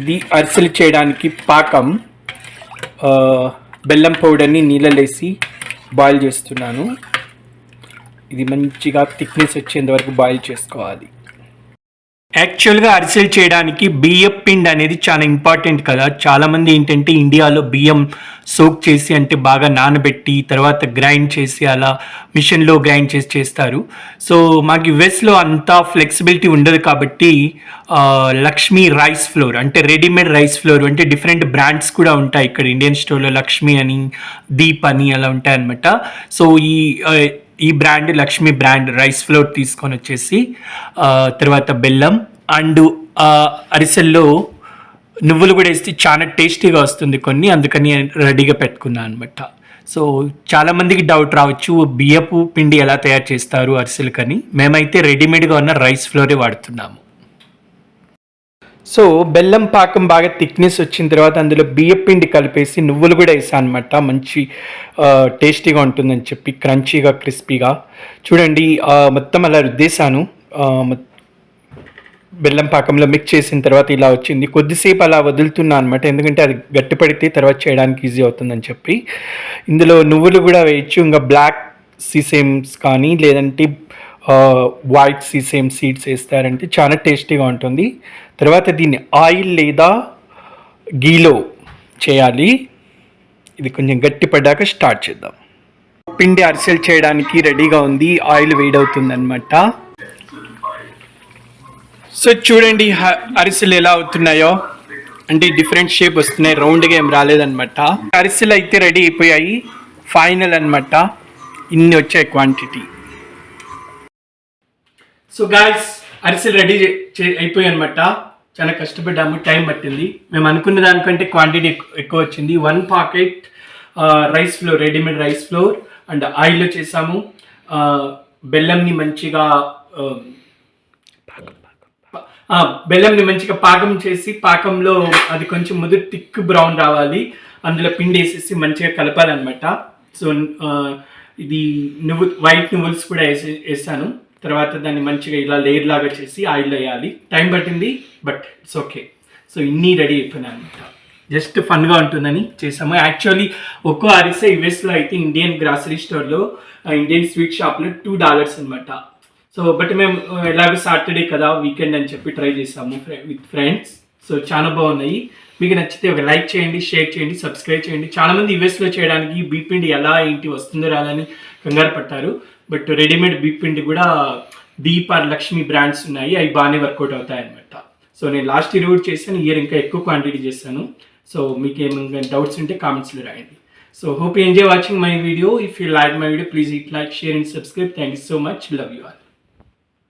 ఇది అరిసెలు చేయడానికి పాకం బెల్లం పౌడర్ని నీళ్ళలో వేసి బాయిల్ చేస్తున్నాను. ఇది మంచిగా థిక్నెస్ వచ్చేంత వరకు బాయిల్ చేసుకోవాలి. యాక్చువల్గా అరిసెలు చేయడానికి బియ్యం పిండి అనేది చాలా ఇంపార్టెంట్ కదా. చాలామంది ఏంటంటే ఇండియాలో బియ్యం సోక్ చేసి అంటే బాగా నానబెట్టి తర్వాత గ్రైండ్ చేసి అలా మిషన్లో గ్రైండ్ చేసి చేస్తారు. సో మాకు యుఎస్లో అంత ఫ్లెక్సిబిలిటీ ఉండదు కాబట్టి లక్ష్మీ రైస్ ఫ్లోర్ అంటే రెడీమేడ్ రైస్ ఫ్లోర్ అంటే డిఫరెంట్ బ్రాండ్స్ కూడా ఉంటాయి. ఇక్కడ ఇండియన్ స్టోర్లో లక్ష్మి అని దీప్ అని అలా ఉంటాయి అనమాట సో ఈ ఈ brand Lakshmi brand rice flour తీసుకొని వచ్చేసి తర్వాత బెల్లం అండ్ అరిసెల్లో నువ్వులు కూడా వేస్తే చాలా టేస్టీగా వస్తుంది కొన్ని అందుకని రెడీగా పెట్టుకున్నాను అనమాట సో చాలామందికి డౌట్ రావచ్చు బియ్యపు పిండి ఎలా తయారు చేస్తారు అరిసెలకని మేమైతే రెడీమేడ్గా ఉన్న రైస్ ఫ్లోరే వాడుతున్నాము. సో బెల్లం పాకం బాగా థిక్నెస్ వచ్చిన తర్వాత అందులో బియ్యం పిండి కలిపేసి నువ్వులు కూడా వేసాను అనమాట మంచి టేస్టీగా ఉంటుందని చెప్పి క్రంచీగా క్రిస్పీగా చూడండి మొత్తం అలా రుద్దేశాను. బెల్లం పాకంలో మిక్స్ చేసిన తర్వాత ఇలా వచ్చింది. కొద్దిసేపు అలా వదులుతున్నా అనమాట ఎందుకంటే అది గట్టిపడితే తర్వాత చేయడానికి ఈజీ అవుతుందని చెప్పి. ఇందులో నువ్వులు కూడా వేయచ్చు. ఇంకా బ్లాక్ సీసేమ్స్ కానీ లేదంటే వైట్ సీసేమ్ సీడ్స్ వేస్తారంటే చాలా టేస్టీగా ఉంటుంది. తర్వాత దీన్ని ఆయిల్ లేదా గీలో చేయాలి. ఇది కొంచెం గట్టిపడ్డాక స్టార్ట్ చేద్దాం. పిండి అరిసెలు చేయడానికి రెడీగా ఉంది. ఆయిల్ వేడవుతుంది అనమాట సో చూడండి అరిసెలు ఎలా అవుతున్నాయో. అంటే డిఫరెంట్ షేప్ వస్తున్నాయి. రౌండ్గా ఏం రాలేదనమాట అరిసెలు అయితే రెడీ అయిపోయాయి. ఫైనల్ అనమాట ఇన్ని వచ్చాయి క్వాంటిటీ సో గాయస్ అరిసెలు రెడీ అయిపోయాయి అనమాట చాలా కష్టపడ్డాము టైం పట్టింది. మేము అనుకున్న దానికంటే క్వాంటిటీ ఎక్కువ వచ్చింది. One packet rice flour readymade rice flour and ఆయిల్లో చేసాము. బెల్లంని మంచిగా బెల్లంని మంచిగా పాకం చేసి పాకంలో అది కొంచెం ముదురు థిక్ బ్రౌన్ రావాలి. అందులో పిండి వేసేసి మంచిగా కలపాలన్నమాట. సో ఇది నువ్వు వైట్ నువ్వుల్స్ కూడా వేసి వేసాను. తర్వాత దాన్ని మంచిగా ఇలా లేయర్ లాగా చేసి ఆయిల్ వేయాలి. టైం పట్టింది బట్ ఇట్స్ ఓకే సో ఇన్ని రెడీ అయిపోయినాయి అనమాట జస్ట్ ఫన్గా ఉంటుందని చేసాము. యాక్చువల్లీ ఒక్కో అరిసె యుఎస్లో అయితే ఇండియన్ గ్రాసరీ స్టోర్లో ఇండియన్ స్వీట్ షాప్లో టూ డాలర్స్ అనమాట సో బట్ మేము ఎలాగో సాటర్డే కదా వీకెండ్ అని చెప్పి ట్రై చేసాము విత్ ఫ్రెండ్స్ సో చాలా బాగున్నాయి. మీకు నచ్చితే ఒక లైక్ చేయండి షేర్ చేయండి సబ్స్క్రైబ్ చేయండి. చాలామంది యుఎస్లో చేయడానికి బీపిండి పిండి ఎలా ఏంటి వస్తుందో రాదని కంగారు పట్టారు బట్ రెడీమేడ్ బీపిండి పిండి కూడా దీప్ ఆర్ లక్ష్మి బ్రాండ్స్ ఉన్నాయి. అవి బాగానే వర్కౌట్ అవుతాయి అనమాట సో నేను లాస్ట్ ఇయర్ కూడా చేశాను ఇయర్ ఇంకా ఎక్కువ క్వాంటిటీ చేశాను. సో మీకు ఏమైనా డౌట్స్ ఉంటే కామెంట్స్లో రాయండి. So hope enjoy watching my video if you like my video please it like share and subscribe thank you so much love you all